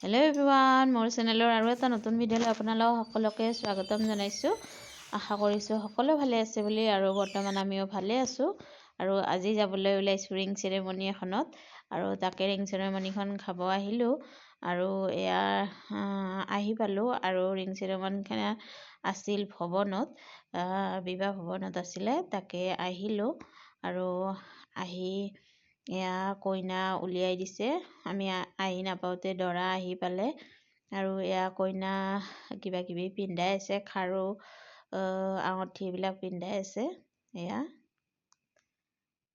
Hello everyone মোৰ চেনেলৰ আৰু এটা নতুন ভিডিঅ'লৈ আপোনালোক সকলোকে স্বাগতম জনাইছোঁ। আশা কৰিছোঁ সকলো ভালে আছে বুলি আৰু বৰ্তমান আমিও ভালে আছোঁ। আৰু আজি যাবলৈ ওলাইছোঁ ৰিং চেৰেমনি এখনত। আৰু তাকে ৰিং চেৰেমনিখন খাব আহিলোঁ। আৰু এয়া আহি পালোঁ। আৰু ৰিং চেৰেমনিখন আছিল ভৱনত। বিবাহ ভৱনত আছিলে। তাকে আহিলোঁ। আৰু আহি এয়া কইনা উলিয়াই দিছে। আমি আহি নাপাওঁতে দৰা আহি পালে আৰু এয়া কইনা কিবা কিবি পিন্ধাই আছে খাৰু আঙঠি এইবিলাক পিন্ধাই আছে এয়া।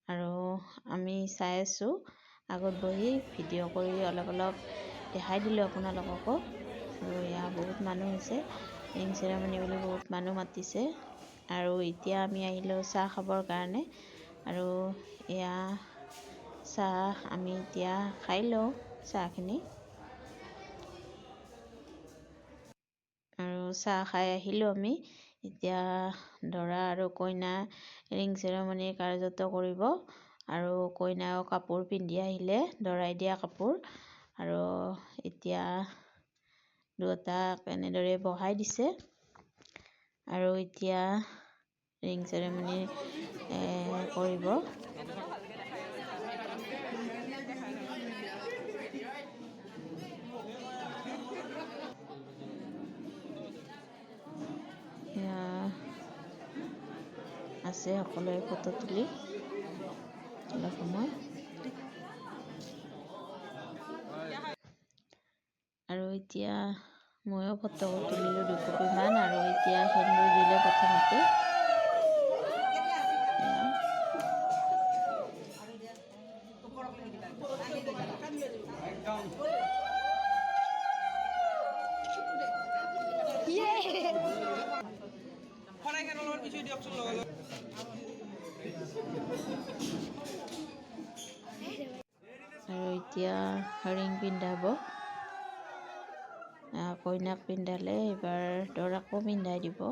আৰু আমি চাই আছোঁ। আগত বহি ভিডিঅ' কৰি অলপ অলপ দেখাই দিলোঁ আপোনালোককো। আৰু এয়া বহুত মানুহ হৈছে। ৰিং চেৰেমনি বুলি বহুত মানুহ মাতিছে। আৰু এতিয়া আমি আহিলোঁ চাহ খাবৰ কাৰণে। আৰু এয়া চাহ আমি এতিয়া খাই লওঁ চাহখিনি আৰু চাহ খাই আহিলোঁ আমি এতিয়া দৰা আৰু কইনা ৰিং চেৰেমনিৰ কাৰ্যটো কৰিব আৰু কইনাও কাপোৰ পিন্ধি আহিলে দৰাই দিয়া কাপোৰ আৰু এতিয়া দুয়োটাক এনেদৰে বহাই দিছে আৰু এতিয়া ৰিং চেৰেমনি কৰিব আছে সকলোৱে ফটো তুলি। অলপ সময়। আৰু এতিয়া ময়ো ফটো তুলিলোঁ দুকপিমান আৰু এতিয়া সেন্দুৰ দিলে প্ৰথমতে আৰু এতিয়া ৰিং পিন্ধাব। কইনাক পিন্ধালে এইবাৰ দৰাকো পিন্ধাই দিব।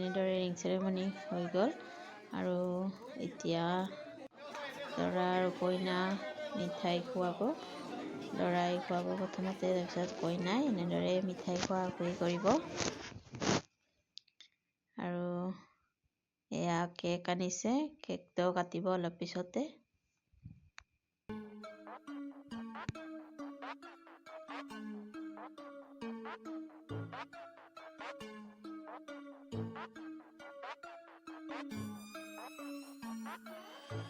এনেদৰে ৰিং চেৰেমনি হৈ গ'ল। আৰু এতিয়া দৰা কইনা মিঠাই খুৱাব। দৰাই খুৱাব প্ৰথমতে, তাৰপিছত কইনাই এনেদৰে মিঠাই খোৱা খুৱাই কৰিব। আৰু এয়া কেক আনিছে, কেকটো কাটিব অলপ পিছতে। Thank you.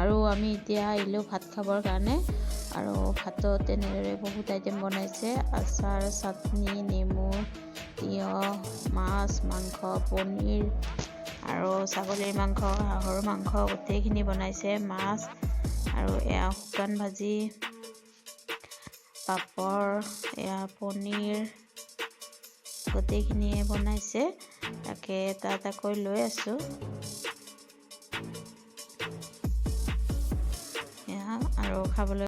আৰু আমি এতিয়া আহিলোঁ ভাত খাবৰ কাৰণে। আৰু ভাতত তেনেদৰে বহুত আইটেম বনাইছে। আচাৰ চাটনি নেমু তিয়ঁহ মাছ মাংস পনীৰ আৰু ছাগলীৰ মাংস হাঁহৰ মাংস গোটেইখিনি বনাইছে। মাছ আৰু এয়া শুকান ভাজি পাপৰ এয়া পনীৰ গোটেইখিনিয়ে বনাইছে। তাকে এটা এটাকৈ লৈ আছোঁ। আৰু খাবলৈ